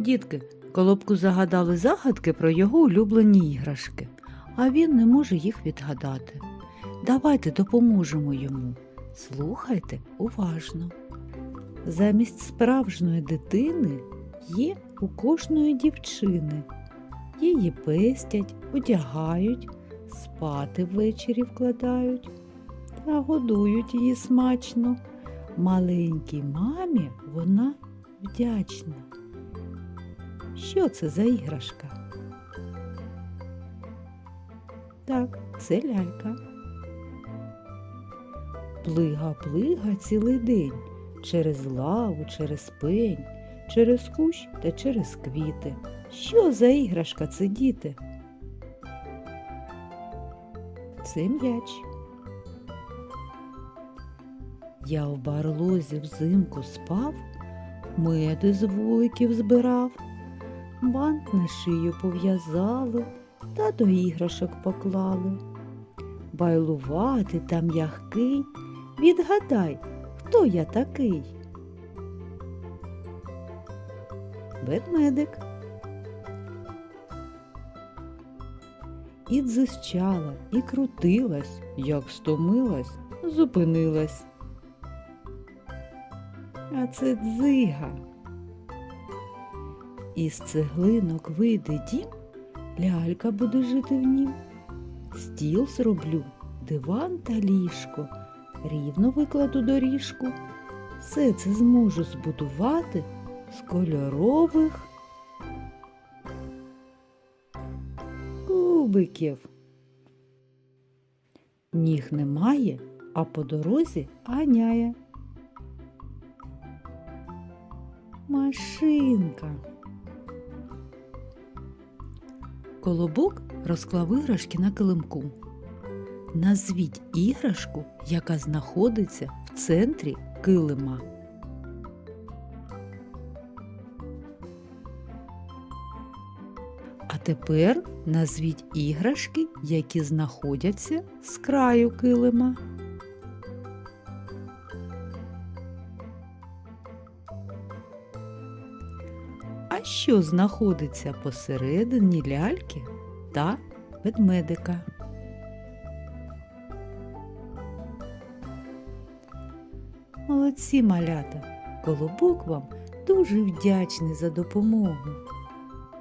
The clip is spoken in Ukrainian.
Дітки, Колобку загадали загадки про його улюблені іграшки, а він не може їх відгадати. Давайте допоможемо йому. Слухайте уважно. Замість справжньої дитини є у кожної дівчини. Її пестять, одягають, спати ввечері вкладають та годують її смачно. Маленькій мамі вона вдячна. Що це за іграшка? Так, це лялька. Плига, плига цілий день через лаву, через пень, через кущ та через квіти. Що за іграшка це діти? Це м'яч. Я в барлозі взимку спав, меди з вуликів збирав, бант на шию пов'язали та до іграшок поклали. Байлувати та м'ягкий, відгадай, хто я такий? Ведмедик. І дзищала, і крутилась, як стомилась, зупинилась. А це дзига. Із цеглинок вийде дім, лялька буде жити в нім. Стіл зроблю, диван та ліжко, рівно викладу доріжку. Все це зможу збудувати з кольорових кубиків. Ніг немає, а по дорозі ганяє. Машинка. Колобок розклав іграшки на килимку. Назвіть іграшку, яка знаходиться в центрі килима. А тепер назвіть іграшки, які знаходяться з краю килима. Що знаходиться посередині ляльки та ведмедика? Молодці малята! Колобок вам дуже вдячний за допомогу.